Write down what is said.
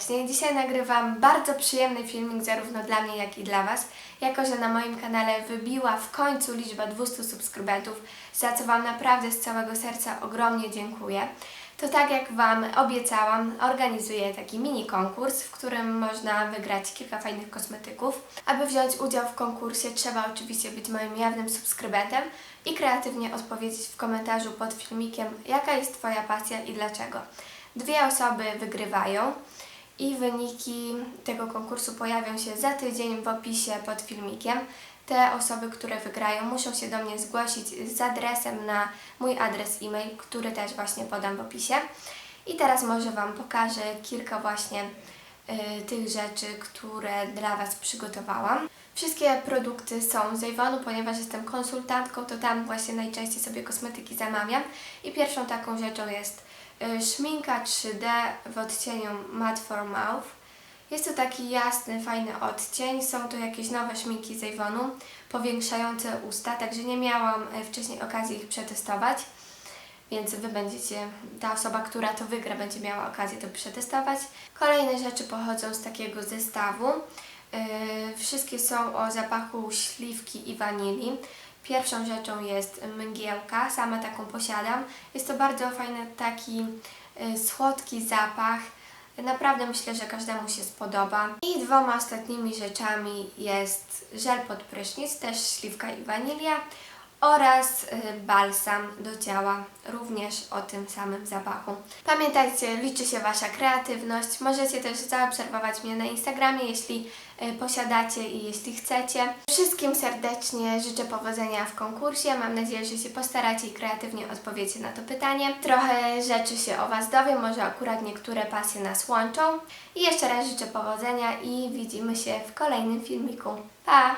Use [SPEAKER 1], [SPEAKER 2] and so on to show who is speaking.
[SPEAKER 1] Serdecznie. Dzisiaj nagrywam bardzo przyjemny filmik zarówno dla mnie, jak i dla Was, jako że na moim kanale wybiła w końcu liczba 200 subskrybentów, za co Wam naprawdę z całego serca ogromnie dziękuję. To tak jak Wam obiecałam, organizuję taki mini konkurs, w którym można wygrać kilka fajnych kosmetyków. Aby wziąć udział w konkursie trzeba oczywiście być moim jawnym subskrybentem i kreatywnie odpowiedzieć w komentarzu pod filmikiem, jaka jest Twoja pasja i dlaczego. Dwie osoby wygrywają i wyniki tego konkursu pojawią się za tydzień w opisie pod filmikiem. Te osoby, które wygrają, muszą się do mnie zgłosić z adresem na mój adres e-mail, który też właśnie podam w opisie. I teraz może Wam pokażę kilka właśnie y, tych rzeczy, które dla Was przygotowałam. Wszystkie produkty są z Avonu, ponieważ jestem konsultantką, to tam właśnie najczęściej sobie kosmetyki zamawiam. I pierwszą taką rzeczą jest szminka 3D w odcieniu Matte for Mouth. Jest to taki jasny, fajny odcień. Są to jakieś nowe szminki z Avonu, powiększające usta, także nie miałam e, wcześniej okazji ich przetestować. Więc Wy będziecie, ta osoba, która to wygra, będzie miała okazję to przetestować. Kolejne rzeczy pochodzą z takiego zestawu. Yy, wszystkie są o zapachu śliwki i wanilii. Pierwszą rzeczą jest mgiełka, sama taką posiadam. Jest to bardzo fajny taki yy, słodki zapach. Naprawdę myślę, że każdemu się spodoba. I dwoma ostatnimi rzeczami jest żel pod prysznic, też śliwka i wanilia oraz y, balsam do ciała, również o tym samym zapachu. Pamiętajcie, liczy się Wasza kreatywność. Możecie też zaobserwować mnie na Instagramie, jeśli y, posiadacie i jeśli chcecie. Wszystkim serdecznie życzę powodzenia w konkursie. Mam nadzieję, że się postaracie i kreatywnie odpowiecie na to pytanie. Trochę rzeczy się o Was dowiem, może akurat niektóre pasje nas łączą. I jeszcze raz życzę powodzenia i widzimy się w kolejnym filmiku. Pa!